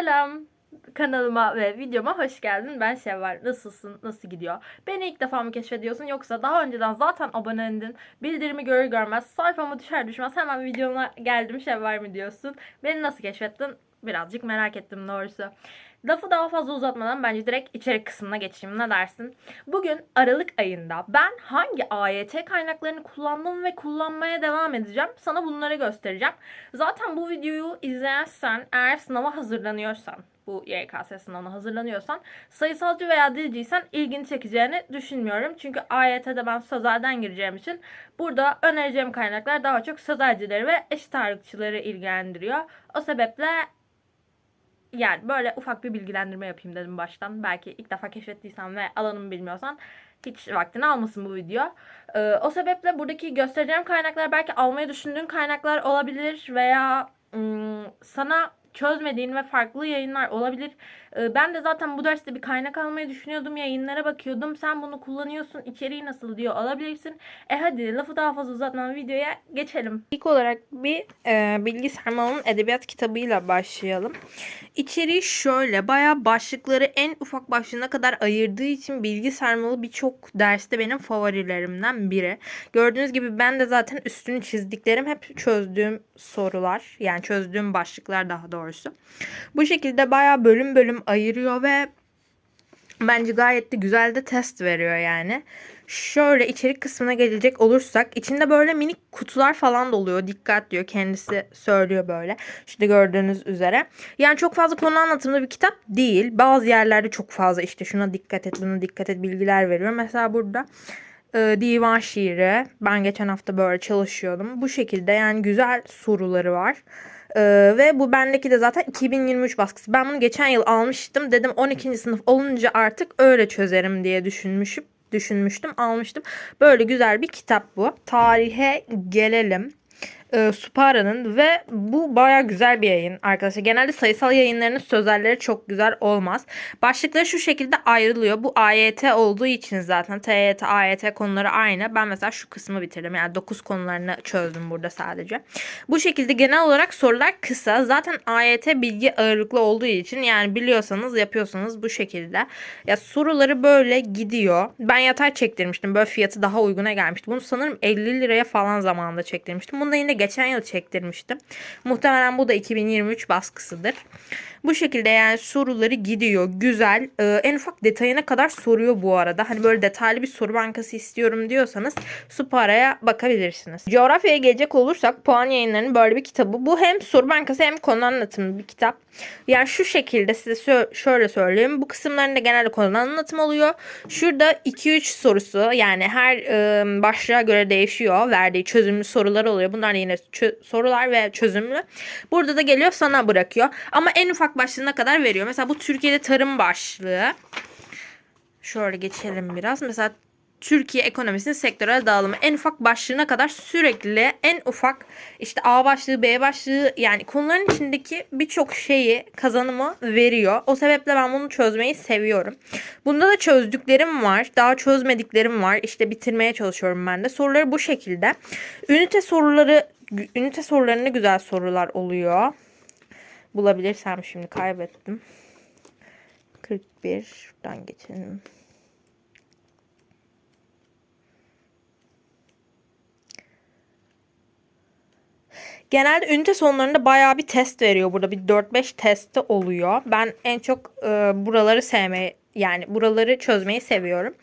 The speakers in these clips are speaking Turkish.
Selam kanalıma ve videoma hoş geldin. Ben Şevval. Nasılsın? Nasıl gidiyor? Beni ilk defa mı keşfediyorsun yoksa daha önceden zaten abonendin. Bildirimi görür görmez sayfama düşer düşmez hemen videoma geldim Şevval mi diyorsun. Beni nasıl keşfettin? Birazcık merak ettim doğrusu. Lafı daha fazla uzatmadan bence direkt içerik kısmına geçeyim. Ne dersin? Bugün Aralık ayında ben hangi AYT kaynaklarını kullandım ve kullanmaya devam edeceğim. Sana bunları göstereceğim. Zaten bu videoyu izleyen sen eğer sınava hazırlanıyorsan bu YKS sınavına hazırlanıyorsan sayısalcı veya dilciysen ilgini çekeceğini düşünmüyorum. Çünkü AYT'de ben sözelden gireceğim için burada önereceğim kaynaklar daha çok sözelcileri ve eşit ağırlıkçıları ilgilendiriyor. O sebeple yani böyle ufak bir bilgilendirme yapayım dedim baştan. Belki ilk defa keşfettiysen ve alanımı bilmiyorsan hiç vaktini almasın bu video. Ee, o sebeple buradaki göstereceğim kaynaklar belki almayı düşündüğün kaynaklar olabilir veya ım, sana çözmediğin ve farklı yayınlar olabilir. Ee, ben de zaten bu derste bir kaynak almayı düşünüyordum. Yayınlara bakıyordum. Sen bunu kullanıyorsun. içeriği nasıl diyor alabilirsin. E hadi lafı daha fazla uzatmadan videoya geçelim. İlk olarak bir e, Bilgi Sarmal'ın edebiyat kitabıyla başlayalım. İçeriği şöyle. Bayağı başlıkları en ufak başlığına kadar ayırdığı için Bilgi Sarmalı birçok derste benim favorilerimden biri. Gördüğünüz gibi ben de zaten üstünü çizdiklerim hep çözdüğüm sorular. Yani çözdüğüm başlıklar daha doğrusu. Bu şekilde bayağı bölüm bölüm ayırıyor ve bence gayet de güzel de test veriyor yani. Şöyle içerik kısmına gelecek olursak içinde böyle minik kutular falan da oluyor. Dikkat diyor kendisi söylüyor böyle. İşte gördüğünüz üzere. Yani çok fazla konu anlatımlı bir kitap değil. Bazı yerlerde çok fazla işte şuna dikkat et buna dikkat et bilgiler veriyor. Mesela burada e, divan şiiri. Ben geçen hafta böyle çalışıyordum. Bu şekilde yani güzel soruları var. Ee, ve bu bendeki de zaten 2023 baskısı. Ben bunu geçen yıl almıştım. Dedim 12. sınıf olunca artık öyle çözerim diye düşünmüşüm. Düşünmüştüm, almıştım. Böyle güzel bir kitap bu. Tarihe gelelim e, Supara'nın ve bu baya güzel bir yayın arkadaşlar. Genelde sayısal yayınlarının sözelleri çok güzel olmaz. Başlıkları şu şekilde ayrılıyor. Bu AYT olduğu için zaten TYT, AYT konuları aynı. Ben mesela şu kısmı bitirdim. Yani 9 konularını çözdüm burada sadece. Bu şekilde genel olarak sorular kısa. Zaten AYT bilgi ağırlıklı olduğu için yani biliyorsanız yapıyorsanız bu şekilde. Ya soruları böyle gidiyor. Ben yatay çektirmiştim. Böyle fiyatı daha uyguna gelmişti. Bunu sanırım 50 liraya falan zamanında çektirmiştim. Bunu da yine geçen yıl çektirmiştim. Muhtemelen bu da 2023 baskısıdır. Bu şekilde yani soruları gidiyor. Güzel. Ee, en ufak detayına kadar soruyor bu arada. Hani böyle detaylı bir soru bankası istiyorum diyorsanız Supara'ya bakabilirsiniz. Coğrafyaya gelecek olursak puan yayınlarının böyle bir kitabı. Bu hem soru bankası hem konu anlatımı bir kitap. Yani şu şekilde size şöyle söyleyeyim. Bu kısımlarında genelde konu anlatımı oluyor. Şurada 2-3 sorusu yani her e, başlığa göre değişiyor. Verdiği çözümlü sorular oluyor. Bunlar yine çö- sorular ve çözümlü. Burada da geliyor sana bırakıyor. Ama en ufak başlığına kadar veriyor. Mesela bu Türkiye'de tarım başlığı. Şöyle geçelim biraz. Mesela Türkiye ekonomisinin sektörel dağılımı en ufak başlığına kadar sürekli en ufak işte A başlığı B başlığı yani konuların içindeki birçok şeyi kazanımı veriyor. O sebeple ben bunu çözmeyi seviyorum. Bunda da çözdüklerim var. Daha çözmediklerim var. İşte bitirmeye çalışıyorum ben de. Soruları bu şekilde. Ünite soruları ünite sorularında güzel sorular oluyor. Bulabilirsem şimdi kaybettim. 41 şuradan geçelim. Genelde ünite sonlarında bayağı bir test veriyor burada. Bir 4-5 testi oluyor. Ben en çok e, buraları sevmeyi yani buraları çözmeyi seviyorum.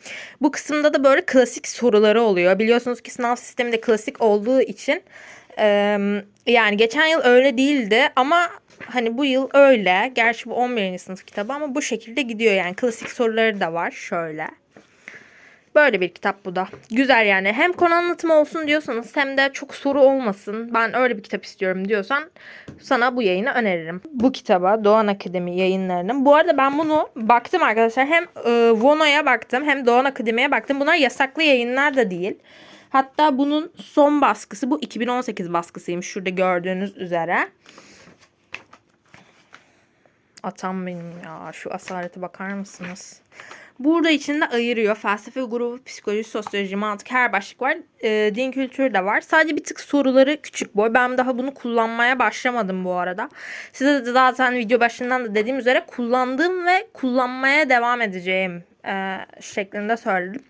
Bu kısımda da böyle klasik soruları oluyor. Biliyorsunuz ki sınav sistemi de klasik olduğu için yani geçen yıl öyle değildi ama hani bu yıl öyle. Gerçi bu 11. sınıf kitabı ama bu şekilde gidiyor yani. Klasik soruları da var şöyle. Böyle bir kitap bu da. Güzel yani. Hem konu anlatımı olsun diyorsanız hem de çok soru olmasın. Ben öyle bir kitap istiyorum diyorsan sana bu yayını öneririm. Bu kitaba Doğan Akademi yayınlarının. Bu arada ben bunu baktım arkadaşlar. Hem e, Vono'ya baktım hem Doğan Akademi'ye baktım. Bunlar yasaklı yayınlar da değil. Hatta bunun son baskısı bu 2018 baskısıymış. Şurada gördüğünüz üzere. Atam benim ya. Şu asarete bakar mısınız? Burada içinde ayırıyor. Felsefe grubu, psikoloji, sosyoloji, mantık her başlık var. Ee, din kültürü de var. Sadece bir tık soruları küçük boy. Ben daha bunu kullanmaya başlamadım bu arada. Size de zaten video başından da dediğim üzere kullandığım ve kullanmaya devam edeceğim e, şeklinde söyledim.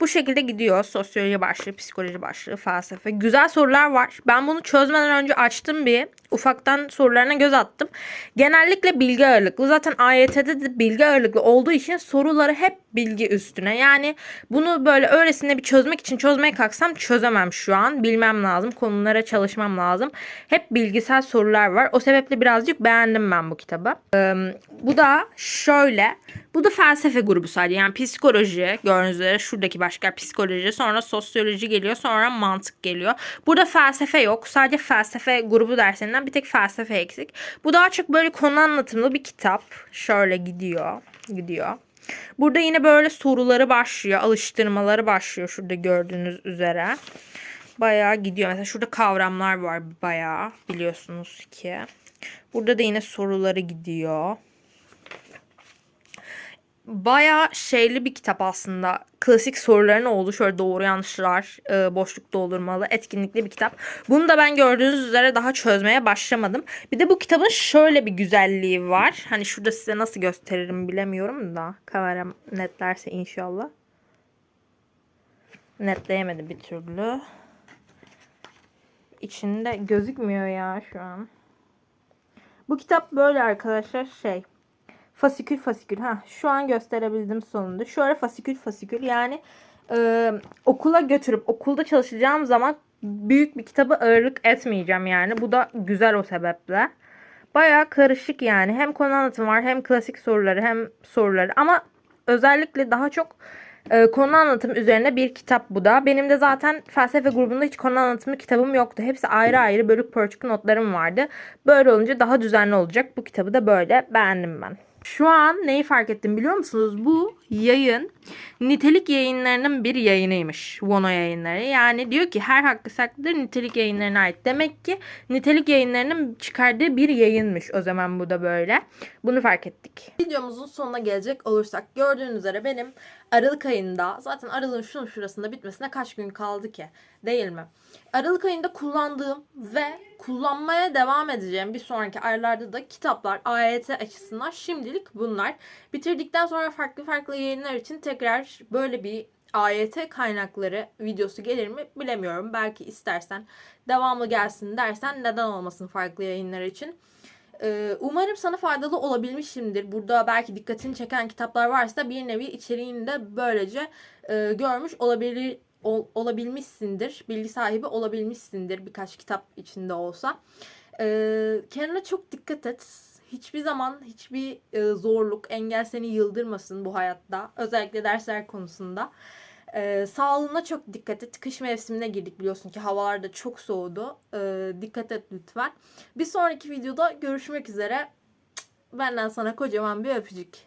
Bu şekilde gidiyor. Sosyoloji başlığı, psikoloji başlığı, felsefe. Güzel sorular var. Ben bunu çözmeden önce açtım bir. Ufaktan sorularına göz attım. Genellikle bilgi ağırlıklı. Zaten AYT'de de bilgi ağırlıklı olduğu için soruları hep bilgi üstüne. Yani bunu böyle öylesine bir çözmek için çözmeye kalksam çözemem şu an. Bilmem lazım. Konulara çalışmam lazım. Hep bilgisel sorular var. O sebeple birazcık beğendim ben bu kitabı. Ee, bu da şöyle. Bu da felsefe grubu sadece. Yani psikoloji gördüğünüz üzere şuradaki başka psikoloji sonra sosyoloji geliyor sonra mantık geliyor. Burada felsefe yok. Sadece felsefe grubu derslerinden bir tek felsefe eksik. Bu daha çok böyle konu anlatımlı bir kitap. Şöyle gidiyor. Gidiyor. Burada yine böyle soruları başlıyor. Alıştırmaları başlıyor şurada gördüğünüz üzere. Bayağı gidiyor. Mesela şurada kavramlar var bayağı biliyorsunuz ki. Burada da yine soruları gidiyor bayağı şeyli bir kitap aslında. Klasik soruların olduğu şöyle doğru yanlışlar, e, boşluk doldurmalı, etkinlikli bir kitap. Bunu da ben gördüğünüz üzere daha çözmeye başlamadım. Bir de bu kitabın şöyle bir güzelliği var. Hani şurada size nasıl gösteririm bilemiyorum da. Kameram netlerse inşallah. Netleyemedim bir türlü. İçinde gözükmüyor ya şu an. Bu kitap böyle arkadaşlar şey fasikül fasikül. Ha şu an gösterebildim sonunda. Şöyle fasikül fasikül yani e, okula götürüp okulda çalışacağım zaman büyük bir kitabı ağırlık etmeyeceğim yani. Bu da güzel o sebeple. Baya karışık yani. Hem konu anlatımı var hem klasik soruları hem soruları ama özellikle daha çok e, konu anlatım üzerine bir kitap bu da. Benim de zaten felsefe grubunda hiç konu anlatımı kitabım yoktu. Hepsi ayrı ayrı bölük pörçük notlarım vardı. Böyle olunca daha düzenli olacak. Bu kitabı da böyle beğendim ben. Şu an neyi fark ettim biliyor musunuz? Bu yayın nitelik yayınlarının bir yayınıymış. Vono yayınları. Yani diyor ki her hakkı saklıdır nitelik yayınlarına ait. Demek ki nitelik yayınlarının çıkardığı bir yayınmış. O zaman bu da böyle. Bunu fark ettik. Videomuzun sonuna gelecek olursak gördüğünüz üzere benim Aralık ayında zaten Aralık'ın şunun şurasında bitmesine kaç gün kaldı ki? Değil mi? Aralık ayında kullandığım ve kullanmaya devam edeceğim bir sonraki aylarda da kitaplar AYT açısından şimdilik bunlar. Bitirdikten sonra farklı farklı yayınlar için tekrar böyle bir AYT kaynakları videosu gelir mi bilemiyorum. Belki istersen devamlı gelsin dersen neden olmasın farklı yayınlar için. Ee, umarım sana faydalı olabilmişimdir. Burada belki dikkatini çeken kitaplar varsa bir nevi içeriğini de böylece e, görmüş olabilir ol, olabilmişsindir. Bilgi sahibi olabilmişsindir birkaç kitap içinde olsa. Ee, kendine çok dikkat et. Hiçbir zaman hiçbir e, zorluk, engel seni yıldırmasın bu hayatta. Özellikle dersler konusunda. Ee, sağlığına çok dikkat et. Kış mevsimine girdik biliyorsun ki havalar da çok soğudu. Ee, dikkat et lütfen. Bir sonraki videoda görüşmek üzere. Benden sana kocaman bir öpücük.